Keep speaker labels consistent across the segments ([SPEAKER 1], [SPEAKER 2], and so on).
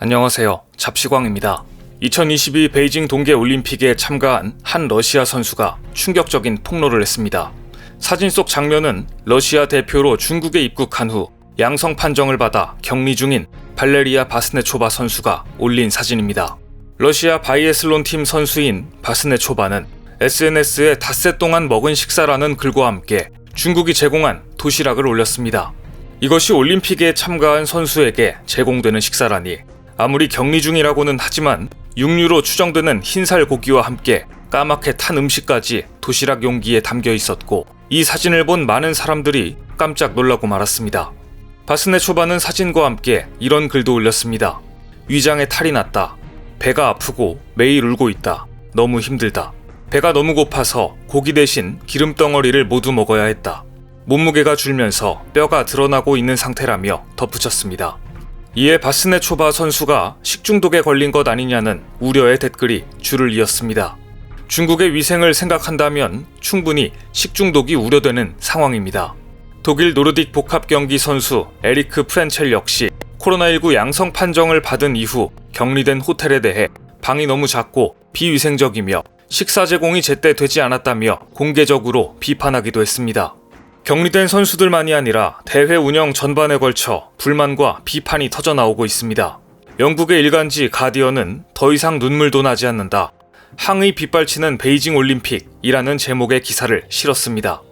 [SPEAKER 1] 안녕하세요. 잡시광입니다. 2022 베이징 동계 올림픽에 참가한 한 러시아 선수가 충격적인 폭로를 했습니다. 사진 속 장면은 러시아 대표로 중국에 입국한 후 양성 판정을 받아 격리 중인 발레리아 바스네초바 선수가 올린 사진입니다. 러시아 바이애슬론 팀 선수인 바스네초바는 SNS에 닷새 동안 먹은 식사라는 글과 함께 중국이 제공한 도시락을 올렸습니다. 이것이 올림픽에 참가한 선수에게 제공되는 식사라니 아무리 격리 중이라고는 하지만 육류로 추정되는 흰살 고기와 함께 까맣게 탄 음식까지 도시락 용기에 담겨 있었고 이 사진을 본 많은 사람들이 깜짝 놀라고 말았습니다. 바스네 초바는 사진과 함께 이런 글도 올렸습니다. 위장에 탈이 났다. 배가 아프고 매일 울고 있다. 너무 힘들다. 배가 너무 고파서 고기 대신 기름 덩어리를 모두 먹어야 했다. 몸무게가 줄면서 뼈가 드러나고 있는 상태라며 덧붙였습니다. 이에 바스네 초바 선수가 식중독에 걸린 것 아니냐는 우려의 댓글이 줄을 이었습니다. 중국의 위생을 생각한다면 충분히 식중독이 우려되는 상황입니다. 독일 노르딕 복합 경기 선수 에리크 프렌첼 역시 코로나19 양성 판정을 받은 이후 격리된 호텔에 대해 방이 너무 작고 비위생적이며 식사 제공이 제때 되지 않았다며 공개적으로 비판하기도 했습니다. 격리된 선수들만이 아니라 대회 운영 전반에 걸쳐 불만과 비판이 터져 나오고 있습니다. 영국의 일간지 가디언은 더 이상 눈물도 나지 않는다. 항의 빗발치는 베이징 올림픽이라는 제목의 기사를 실었습니다.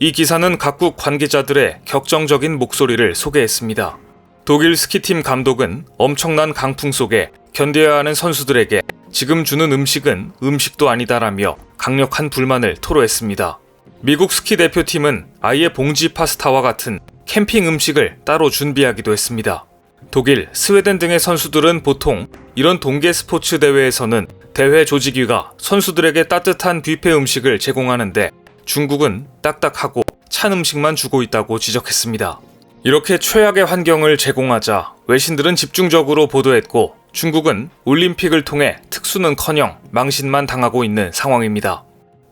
[SPEAKER 1] 이 기사는 각국 관계자들의 격정적인 목소리를 소개했습니다. 독일 스키팀 감독은 엄청난 강풍 속에 견뎌야 하는 선수들에게 지금 주는 음식은 음식도 아니다라며 강력한 불만을 토로했습니다. 미국 스키 대표팀은 아예 봉지 파스타와 같은 캠핑 음식을 따로 준비하기도 했습니다. 독일, 스웨덴 등의 선수들은 보통 이런 동계 스포츠 대회에서는 대회 조직위가 선수들에게 따뜻한 뷔페 음식을 제공하는데 중국은 딱딱하고 찬 음식만 주고 있다고 지적했습니다. 이렇게 최악의 환경을 제공하자 외신들은 집중적으로 보도했고 중국은 올림픽을 통해 특수는커녕 망신만 당하고 있는 상황입니다.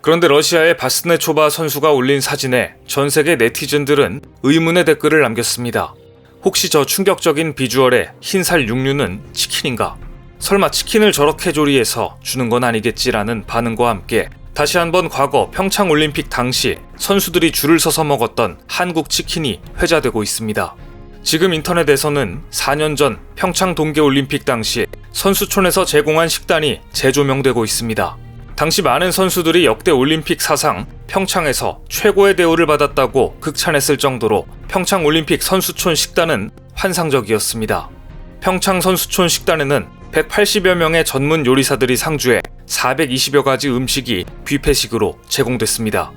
[SPEAKER 1] 그런데 러시아의 바스네초바 선수가 올린 사진에 전 세계 네티즌들은 의문의 댓글을 남겼습니다. 혹시 저 충격적인 비주얼의 흰살 육류는 치킨인가? 설마 치킨을 저렇게 조리해서 주는 건 아니겠지라는 반응과 함께 다시 한번 과거 평창 올림픽 당시 선수들이 줄을 서서 먹었던 한국 치킨이 회자되고 있습니다. 지금 인터넷에서는 4년 전 평창 동계 올림픽 당시 선수촌에서 제공한 식단이 재조명되고 있습니다. 당시 많은 선수들이 역대 올림픽 사상 평창에서 최고의 대우를 받았다고 극찬했을 정도로 평창 올림픽 선수촌 식단은 환상적이었습니다. 평창 선수촌 식단에는 180여 명의 전문 요리사들이 상주해 420여 가지 음식이 뷔페식으로 제공됐습니다.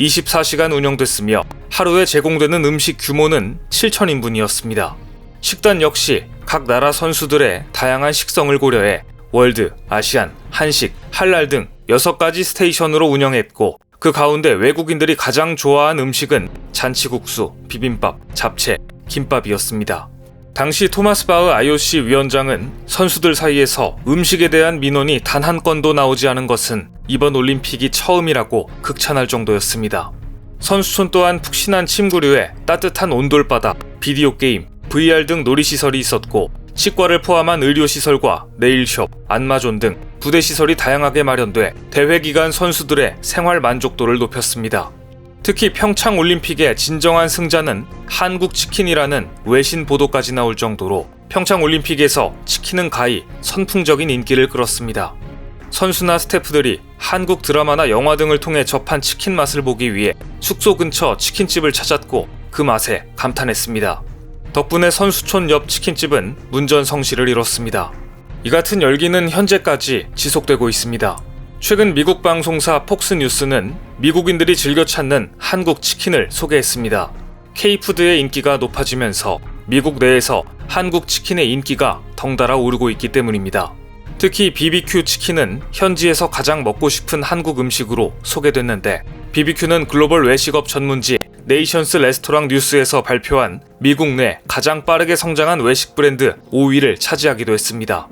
[SPEAKER 1] 24시간 운영됐으며 하루에 제공되는 음식 규모는 7,000인분이었습니다. 식단 역시 각 나라 선수들의 다양한 식성을 고려해 월드, 아시안, 한식, 한랄 등 6가지 스테이션으로 운영했고 그 가운데 외국인들이 가장 좋아한 음식은 잔치국수, 비빔밥, 잡채, 김밥이었습니다. 당시 토마스 바흐 IOC 위원장은 선수들 사이에서 음식에 대한 민원이 단 한 건도 나오지 않은 것은 이번 올림픽이 처음이라고 극찬할 정도였습니다. 선수촌 또한 푹신한 침구류에 따뜻한 온돌바닥, 비디오 게임, VR 등 놀이시설이 있었고 치과를 포함한 의료시설과 네일숍, 안마존 등 부대시설이 다양하게 마련돼 대회 기간 선수들의 생활 만족도를 높였습니다. 특히 평창 올림픽의 진정한 승자는 한국 치킨이라는 외신 보도까지 나올 정도로 평창 올림픽에서 치킨은 가히 선풍적인 인기를 끌었습니다. 선수나 스태프들이 한국 드라마나 영화 등을 통해 접한 치킨 맛을 보기 위해 숙소 근처 치킨집을 찾았고 그 맛에 감탄했습니다. 덕분에 선수촌 옆 치킨집은 문전성시를 이뤘습니다. 이 같은 열기는 현재까지 지속되고 있습니다. 최근 미국 방송사 폭스뉴스는 미국인들이 즐겨 찾는 한국 치킨을 소개했습니다. K푸드의 인기가 높아지면서 미국 내에서 한국 치킨의 인기가 덩달아 오르고 있기 때문입니다. 특히 BBQ 치킨은 현지에서 가장 먹고 싶은 한국 음식으로 소개됐는데 BBQ는 글로벌 외식업 전문지 네이션스 레스토랑 뉴스에서 발표한 미국 내 가장 빠르게 성장한 외식 브랜드 5위를 차지하기도 했습니다.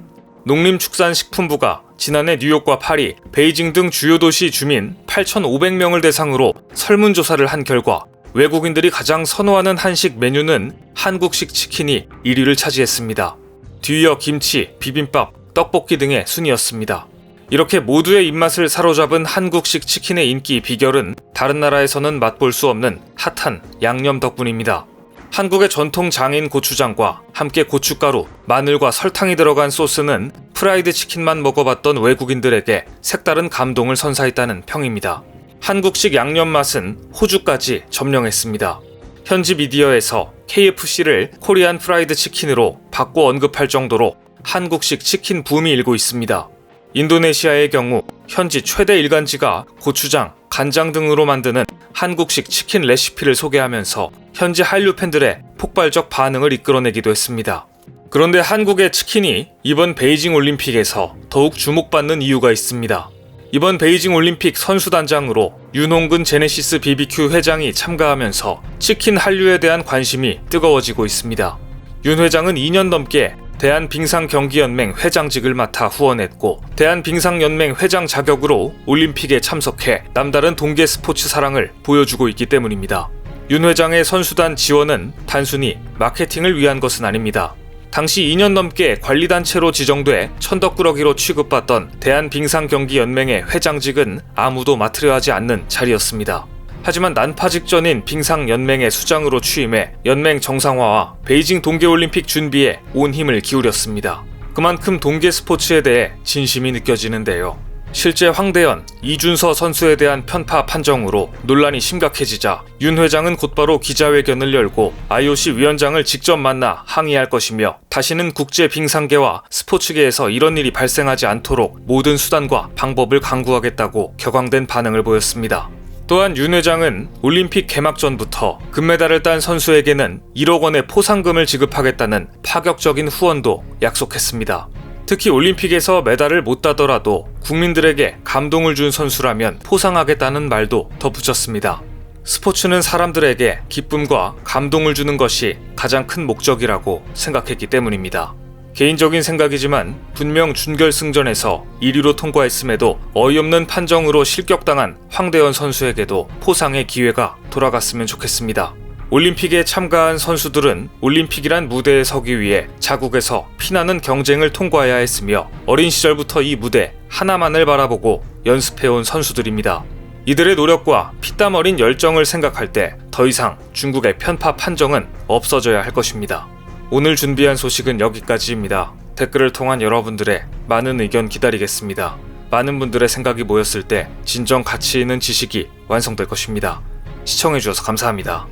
[SPEAKER 1] 농림축산식품부가 지난해 뉴욕과 파리, 베이징 등 주요 도시 주민 8,500명을 대상으로 설문조사를 한 결과 외국인들이 가장 선호하는 한식 메뉴는 한국식 치킨이 1위를 차지했습니다. 뒤이어 김치, 비빔밥, 떡볶이 등의 순이었습니다. 이렇게 모두의 입맛을 사로잡은 한국식 치킨의 인기 비결은 다른 나라에서는 맛볼 수 없는 핫한 양념 덕분입니다. 한국의 전통 장인 고추장과 함께 고춧가루, 마늘과 설탕이 들어간 소스는 프라이드 치킨만 먹어봤던 외국인들에게 색다른 감동을 선사했다는 평입니다. 한국식 양념 맛은 호주까지 점령했습니다. 현지 미디어에서 KFC를 코리안 프라이드 치킨으로 바꿔 언급할 정도로 한국식 치킨 붐이 일고 있습니다. 인도네시아의 경우 현지 최대 일간지가 고추장, 간장 등으로 만드는 한국식 치킨 레시피를 소개하면서 현지 한류 팬들의 폭발적 반응을 이끌어내기도 했습니다. 그런데 한국의 치킨이 이번 베이징 올림픽에서 더욱 주목받는 이유가 있습니다. 이번 베이징 올림픽 선수단장으로 윤홍근 제네시스 BBQ 회장이 참가하면서 치킨 한류에 대한 관심이 뜨거워지고 있습니다. 윤 회장은 2년 넘게 대한빙상경기연맹 회장직을 맡아 후원했고 대한빙상연맹 회장 자격으로 올림픽에 참석해 남다른 동계 스포츠 사랑을 보여주고 있기 때문입니다. 윤 회장의 선수단 지원은 단순히 마케팅을 위한 것은 아닙니다. 당시 2년 넘게 관리단체로 지정돼 천덕꾸러기로 취급받던 대한빙상경기연맹의 회장직은 아무도 맡으려 하지 않는 자리였습니다. 하지만 난파 직전인 빙상연맹의 수장으로 취임해 연맹 정상화와 베이징 동계올림픽 준비에 온 힘을 기울였습니다. 그만큼 동계 스포츠에 대해 진심이 느껴지는데요. 실제 황대현, 이준서 선수에 대한 편파 판정으로 논란이 심각해지자 윤 회장은 곧바로 기자회견을 열고 IOC 위원장을 직접 만나 항의할 것이며 다시는 국제 빙상계와 스포츠계에서 이런 일이 발생하지 않도록 모든 수단과 방법을 강구하겠다고 격앙된 반응을 보였습니다. 또한 윤 회장은 올림픽 개막 전부터 금메달을 딴 선수에게는 1억 원의 포상금을 지급하겠다는 파격적인 후원도 약속했습니다. 특히 올림픽에서 메달을 못 따더라도 국민들에게 감동을 준 선수라면 포상하겠다는 말도 덧붙였습니다. 스포츠는 사람들에게 기쁨과 감동을 주는 것이 가장 큰 목적이라고 생각했기 때문입니다. 개인적인 생각이지만 분명 준결승전에서 1위로 통과했음에도 어이없는 판정으로 실격당한 황대현 선수에게도 포상의 기회가 돌아갔으면 좋겠습니다. 올림픽에 참가한 선수들은 올림픽이란 무대에 서기 위해 자국에서 피나는 경쟁을 통과해야 했으며 어린 시절부터 이 무대 하나만을 바라보고 연습해온 선수들입니다. 이들의 노력과 피땀 어린 열정을 생각할 때 더 이상 중국의 편파 판정은 없어져야 할 것입니다. 오늘 준비한 소식은 여기까지입니다. 댓글을 통한 여러분들의 많은 의견 기다리겠습니다. 많은 분들의 생각이 모였을 때 진정 가치 있는 지식이 완성될 것입니다. 시청해주셔서 감사합니다.